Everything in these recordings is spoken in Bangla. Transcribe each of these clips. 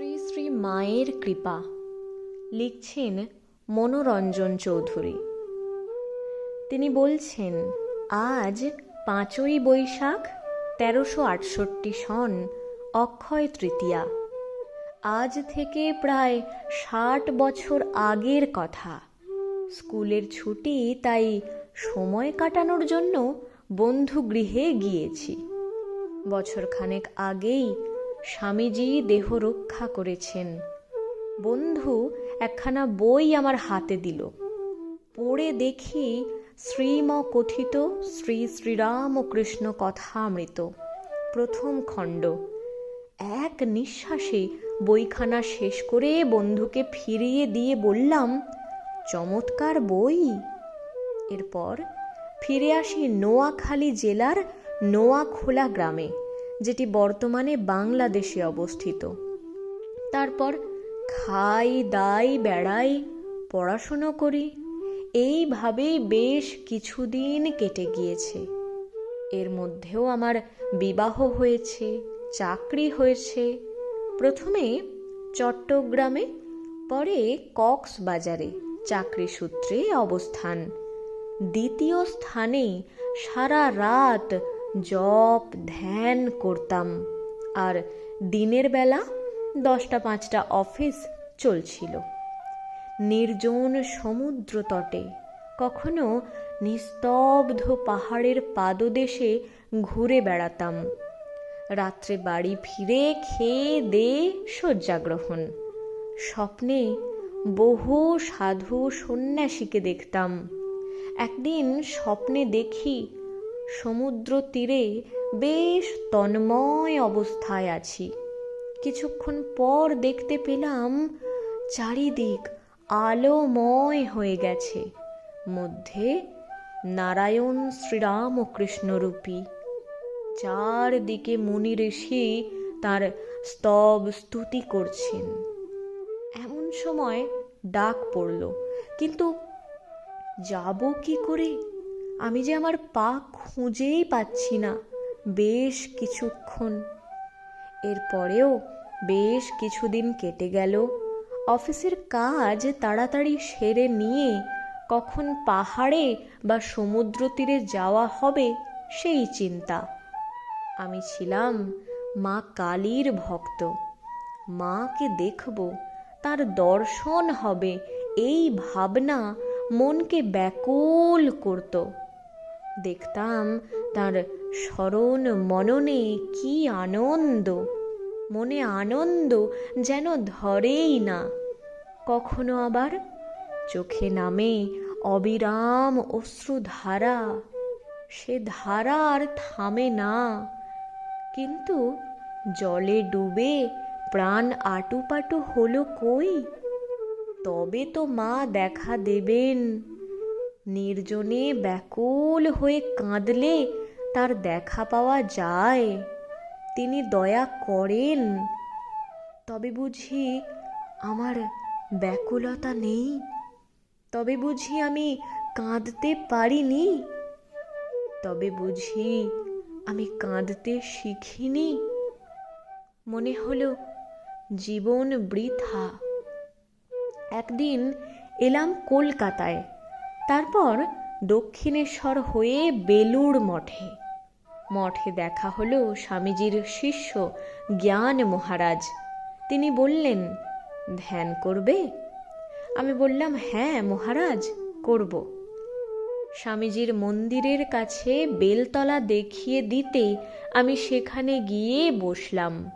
শ্রী শ্রী মায়ের কৃপা লিখছেন মনোরঞ্জন চৌধুরী। তিনি বলছেন, আজ পাঁচই বৈশাখ, তেরোশো আটষট্টি সন, অক্ষয় তৃতীয়া। আজ থেকে প্রায় ষাট বছর আগের কথা। স্কুলের ছুটি, তাই সময় কাটানোর জন্য বন্ধু গৃহে গিয়েছি। বছরখানেক আগেই স্বামীজি দেহ রক্ষা করেছেন। বন্ধু, একখানা বই আমার হাতে দিল। পড়ে দেখি শ্রীম কথিত শ্রী কৃষ্ণ কথামৃত, প্রথম খণ্ড। এক নিঃশ্বাসে বইখানা শেষ করে বন্ধুকে ফিরিয়ে দিয়ে বললাম, চমৎকার বই। এরপর ফিরে আসি নোয়াখালী জেলার নোয়াখোলা গ্রামে। যেটি বর্তমানে বাংলাদেশে অবস্থিত। তারপর খাই, দাই, বেড়াই, পড়াশুনো করি। এইভাবেই বেশ কিছুদিন কেটে গিয়েছে। এর মধ্যেও আমার বিবাহ হয়েছে, চাকরি হয়েছে। প্রথমে চট্টগ্রামে, পরে কক্সবাজারে চাকরি সূত্রে অবস্থান। দ্বিতীয় স্থানে সারা রাত জপ, ধ্যান করতাম। আর দিনের বেলা দশটা পাঁচটা অফিস চলছিল। নির্জন সমুদ্র তটে, কখনো নিস্তব্ধ পাহাড়ের পাদদেশে ঘুরে বেড়াতাম। রাত্রে বাড়ি ফিরে খেয়ে দে শয্যাগ্রহণ। স্বপ্নে বহু সাধু সন্ন্যাসীকে দেখতাম। একদিন স্বপ্নে দেখি সমুদ্র তীরে বেশ তন্ময় অবস্থায় আছি। কিছুক্ষণ পর দেখতে পেলাম চারিদিক আলোময় হয়ে গেছে, মধ্যে নারায়ণ শ্রীরাম ও কৃষ্ণরূপী চারদিকে মুনি ঋষি তার স্তব স্তুতি করছেন। এমন সময় ডাক পড়ল, কিন্তু যাব কি করে? আমি যে আমার পা খুঁজেই পাচ্ছি না, বেশ কিছুক্ষণ। এরপরেও বেশ কিছুদিন কেটে গেল। অফিসের কাজ তাড়াতাড়ি সেরে নিয়ে কখন পাহাড়ে বা সমুদ্র তীরে যাওয়া হবে সেই চিন্তা। আমি ছিলাম মা কালীর ভক্ত। মাকে দেখব, তার দর্শন হবে, এই ভাবনা মনকে ব্যাকুল করত। দেখতাম তার স্মরণ মননে কি আনন্দ, মনে আনন্দ যেন ধরেই না। কখনো আবার চোখে নামে অবিরাম অশ্রুধারা, সে ধারা আর থামে না। কিন্তু জলে ডুবে প্রাণ আটুপাটু হলো কই? তবে তো মা দেখা দেবেন। নির্জনে ব্যাকুল হয়ে কাঁদলে তার দেখা পাওয়া যায়। তিনি দয়া করেন। তবে বুঝি আমার ব্যাকুলতা নেই। তবে বুঝি আমি কাঁদতে পারিনি। তবে বুঝি আমি কাঁদতে শিখিনি। মনে হলো জীবন বৃথা। একদিন এলাম কলকাতায়। তারপর দক্ষিণেশ্বর হয়ে বেলুড় মঠে। মঠে দেখা হলো স্বামীজির শিষ্য জ্ঞান মহারাজ। তিনি বললেন, ধ্যান করবে? আমি বললাম হ্যাঁ মহারাজ, করব। স্বামীজির মন্দিরের কাছে বেলতলা দেখিয়ে দিতে আমি সেখানে গিয়ে বসলাম।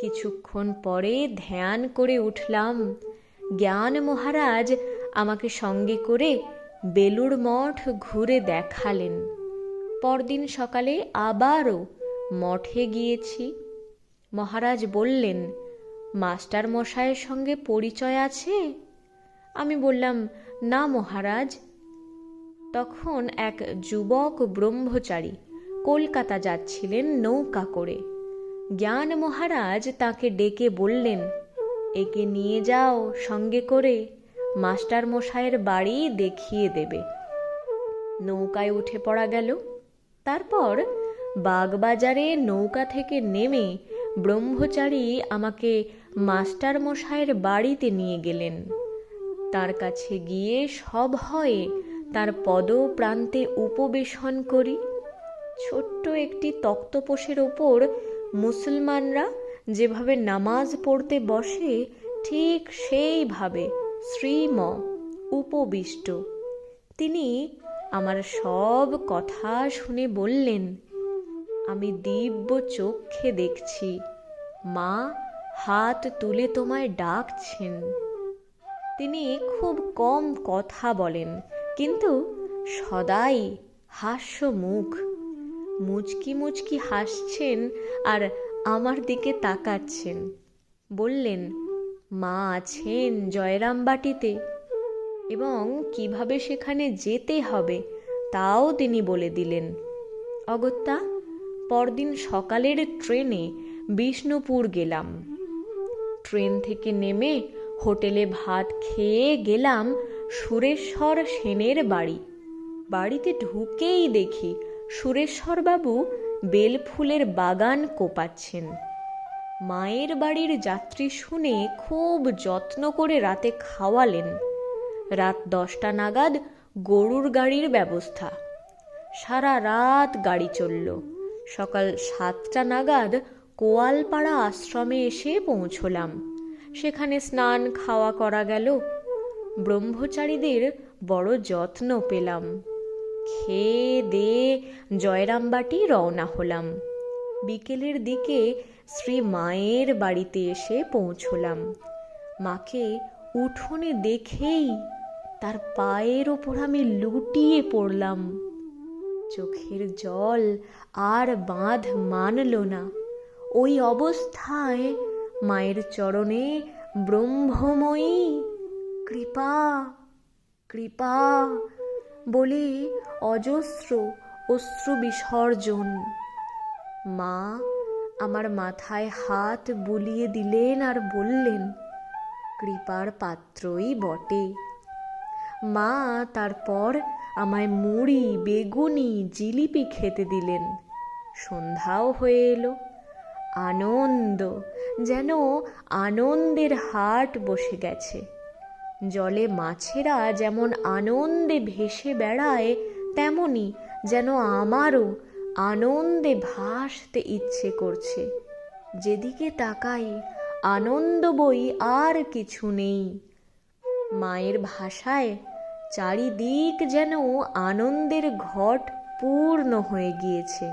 কিছুক্ষণ পরে ধ্যান করে উঠলাম। জ্ঞান মহারাজ আমাকে সঙ্গে করে বেলুড় মঠ ঘুরে দেখালেন। পরদিন সকালে আবারও মঠে গিয়েছি। মহারাজ বললেন মাস্টার মশাইয়ের সঙ্গে পরিচয় আছে? আমি বললাম, না মহারাজ। তখন এক যুবক ব্রহ্মচারী কলকাতা যাচ্ছিলেন নৌকা করে। জ্ঞান মহারাজ তাকে ডেকে বললেন, একে নিয়ে যাও সঙ্গে করে। মাস্টার মশাইয়ের বাড়ি দেখিয়ে দেবে। নৌকায় উঠে পড়া গেল। তারপর বাগবাজারে নৌকা থেকে নেমে ব্রহ্মচারী আমাকে মাস্টার মশাইয়ের বাড়িতে নিয়ে গেলেন। তার কাছে গিয়ে সব হয়ে তার পদ প্রান্তে উপবেশন করি। ছোট্ট একটি তক্তপোষের ওপর মুসলমানরা যেভাবে নামাজ পড়তে বসে, ঠিক সেইভাবে শ্রীম উপবিষ্ট। তিনি আমার সব কথা শুনে বললেন, আমি দিব্য চক্ষে দেখছি। মা হাত তুলে তোমায় ডাকছেন। তিনি খুব কম কথা বলেন, কিন্তু সদাই হাস্য মুখ মুচকি মুচকি হাসছেন আর আমার দিকে তাকাচ্ছেন। বললেন মা আছেন জয়রামবাটিতে এবং কীভাবে সেখানে যেতে হবে তাও তিনি বলে দিলেন। অগত্যা, পরদিন সকালের ট্রেনে বিষ্ণুপুর গেলাম। ট্রেন থেকে নেমে হোটেলে ভাত খেয়ে গেলাম সুরেশ্বর সেনের বাড়ি। বাড়িতে ঢুকেই দেখি সুরেশ্বরবাবু বেলফুলের বাগান কোপাচ্ছেন। মায়ের বাড়ির যাত্রী শুনে খুব যত্ন করে রাতে খাওয়ালেন। রাত দশটা নাগাদ গরুর গাড়ির ব্যবস্থা। সারা রাত গাড়ি চলল। সকাল সাতটা নাগাদ কোয়ালপাড়া আশ্রমে এসে পৌঁছলাম। সেখানে স্নান খাওয়া করা গেল। ব্রহ্মচারীদের বড় যত্ন পেলাম। খেয়ে দে জয়রামবাটি রওনা হলাম। বিকেলের দিকে শ্রী মায়ের বাড়িতে এসে পৌঁছলাম। মাকে উঠোনে দেখেই তার পায়ের ওপর আমি লুটিয়ে পড়লাম। চোখের জল আর বাঁধ মানল না। ওই অবস্থায় মায়ের চরণে ব্রহ্মময়ী, কৃপা কৃপা বলে অজস্র অশ্রু বিসর্জন মা আমার মাথায় হাত বুলিয়ে দিলেন আর বললেন, কৃপার পাত্রই বটে। মা তারপর আমায় মুড়ি, বেগুনি, জিলিপি খেতে দিলেন। সন্ধ্যাও হয়ে এলো। আনন্দ, যেন আনন্দের হাট বসে গেছে। জলে মাছেরা যেমন আনন্দে ভেসে বেড়ায়, তেমনি যেন আমারও আনন্দে ভাসতে ইচ্ছে করছে। যেদিকে তাকাই, আনন্দ বই আর কিছু নেই। মায়ের ভাষায় চারিদিক যেন আনন্দের ঘট পূর্ণ হয়ে গিয়েছে।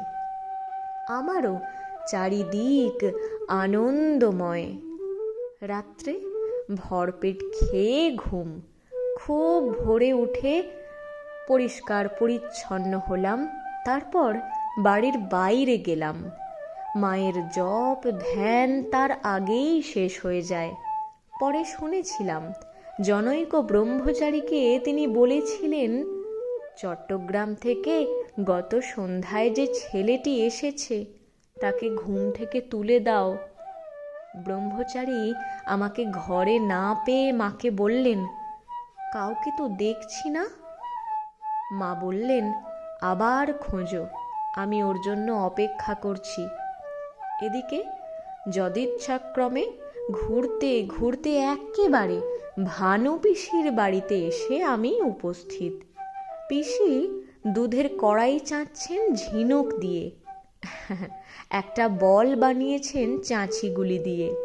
আমারও চারিদিক আনন্দময়। রাত্রে ভরপেট খেয়ে ঘুম, খুব ভোরে উঠে পরিষ্কার পরিচ্ছন্ন হলাম। তারপর বাড়ির বাইরে গেলাম। মায়ের জপ, ধ্যান তার আগেই শেষ হয়ে যায়। পরে শুনেছিলাম, জনৈক ব্রহ্মচারীকে তিনি বলেছিলেন, চট্টগ্রাম থেকে গত সন্ধ্যায় যে ছেলেটি এসেছে, তাকে ঘুম থেকে তুলে দাও। ব্রহ্মচারী আমাকে ঘরে না পেয়ে মাকে বললেন, কাউকে তো দেখছি না? মা বললেন, আবার খোঁজো। আমি ওর জন্য অপেক্ষা করছি। এদিকে যদিচ্ছাক্রমে ঘুরতে ঘুরতে একেবারে ভানু পিসির বাড়িতে এসে আমি উপস্থিত। পিসি দুধের কড়াই চাচ্ছেন ঝিনুক দিয়ে। একটা বল বানিয়েছেন চাঁচিগুলি দিয়ে।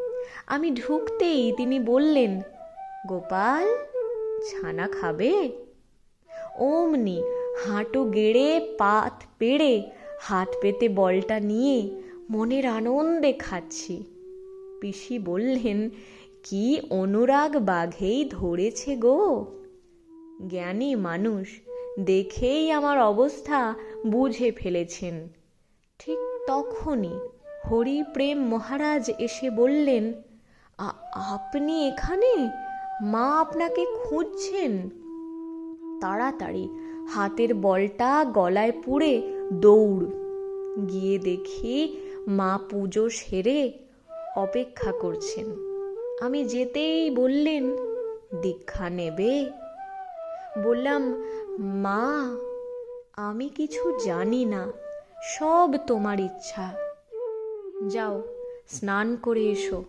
আমি ঢুকতেই তিনি বললেন, গোপাল, ছানা খাবে? অমনি হাঁটু গেড়ে, পাত পেড়ে, হাত পেতে বলটা নিয়ে মনের আনন্দে খাচ্ছি। পিসি বললেন, কি অনুরাগ বাঘেই ধরেছে গো? জ্ঞানী মানুষ দেখেই আমার অবস্থা বুঝে ফেলেছেন। ঠিক তখনই হরিপ্রেম মহারাজ এসে বললেন আপনি এখানে? মা আপনাকে খুঁজছেন? তাড়াতাড়ি হাতের বলটা গলায় পুড়ে দৌড়। গিয়ে দেখি মা পুজো সেরে অপেক্ষা করছেন। আমি যেতেই বললেন, দীক্ষা নেবে? বললাম, মা, আমি কিছু জানি না, সব তোমার ইচ্ছা। যাও, স্নান করে এসো।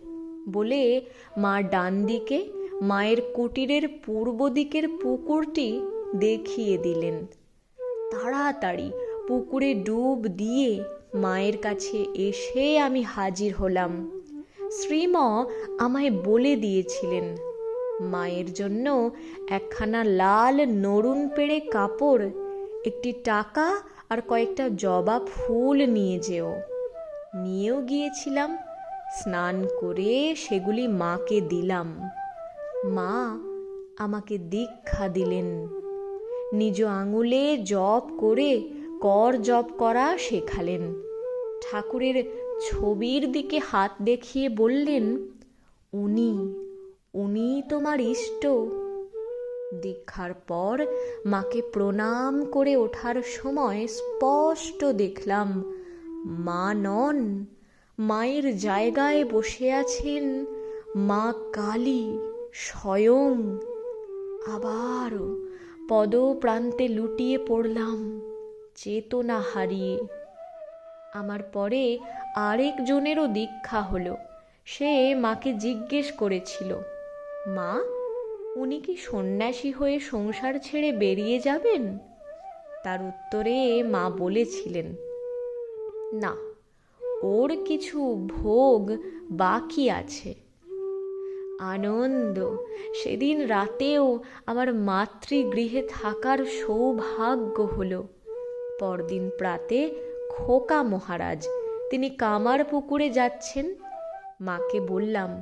বলে মা ডান দিকে মায়ের কুটিরের পূর্ব দিকের পুকুরটি দেখিয়ে দিলেন। তাড়াতাড়ি পুকুরে ডুব দিয়ে মায়ের কাছে এসে আমি হাজির হলাম। শ্রীম আমায় বলে দিয়েছিলেন, মায়ের জন্য একখানা লাল নরুন পেড়ে কাপড়, একটি টাকা আর কয়েকটা জবা ফুল নিয়ে যেও। নিয়েও গিয়েছিলাম, স্নান করে সেগুলি মাকে দিলাম। মা আমাকে দীক্ষা দিলেন। নিজ আঙুলে জপ করে কর জপ করা শেখালেন। ঠাকুরের ছবির দিকে হাত দেখিয়ে বললেন, উনি উনি তোমার ইষ্ট। দীক্ষার পর মাকে প্রণাম করে ওঠার সময় স্পষ্ট দেখলাম, মা নন, মায়ের জায়গায় বসে আছেন মা কালী স্বয়ং। আবারও পদ প্রান্তে লুটিয়ে পড়লাম, চেতনা হারিয়ে। আমার পরে আরেকজনেরও দীক্ষা হলো, সে মাকে জিজ্ঞেস করেছিল, মা, উনি কি সন্ন্যাসী হয়ে সংসার ছেড়ে বেরিয়ে যাবেন? তার উত্তরে মা বলেছিলেন, না, ওর কিছু ভোগ বাকি আছে। আনন্দ। সেদিন রাতেও আমার মাতৃগৃহে থাকার সৌভাগ্য হলো। পরদিন প্রাতে খোকা মহারাজ, তিনি কামার পুকুরে যাচ্ছেন। মাকে বললাম,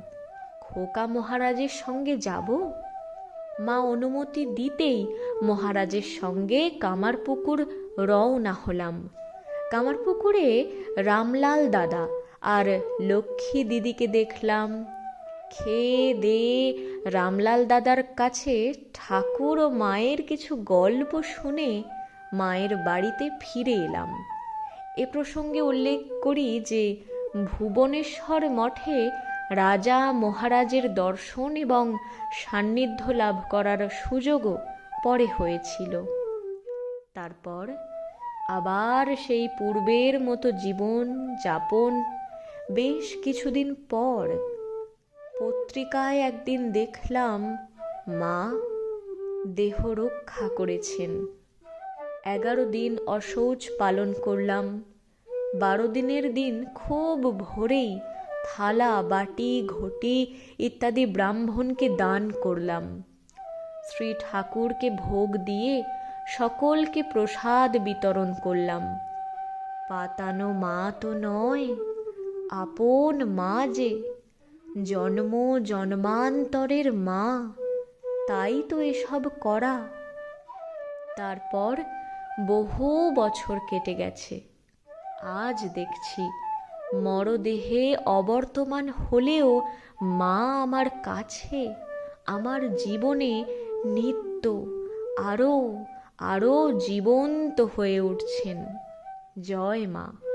খোকা মহারাজের সঙ্গে যাব? মা অনুমতি দিতেই মহারাজের সঙ্গে কামার পুকুর রওনা হলাম। কামার পুকুরে রামলাল দাদা আর লক্ষ্মী দিদিকে দেখলাম। খেয়ে দে। রামলাল দাদার কাছে ঠাকুর ও মায়ের কিছু গল্প শুনে মায়ের বাড়িতে ফিরে এলাম। এ প্রসঙ্গে উল্লেখ করি যে, ভুবনেশ্বর মঠে রাজা মহারাজের দর্শন এবং সান্নিধ্য লাভ করার সুযোগও পরে হয়েছিল। তারপর আবার সেই পূর্বের মতো জীবন যাপন। বেশ কিছুদিন পর পত্রিকায় একদিন দেখলাম মা দেহ রক্ষা করেছেন। এগারো দিন অশৌচ পালন করলাম। বারো দিনের দিন খুব ভোরেই থালা, বাটি, ঘটি ইত্যাদি ব্রাহ্মণকে দান করলাম। শ্রী ঠাকুরকে ভোগ দিয়ে সকলকে প্রসাদ বিতরণ করলাম। পাতানো মা তো নয়, আপন মা যে জন্ম জন্মান্তরের মা, তাই তো এসব করা। তারপর বহু বছর কেটে গেছে। আজ দেখছি মরদেহে অবর্তমান হলেও মা আমার কাছে, আমার জীবনে নিত্য আরও আরও জীবন্ত হয়ে উঠছেন। জয় মা।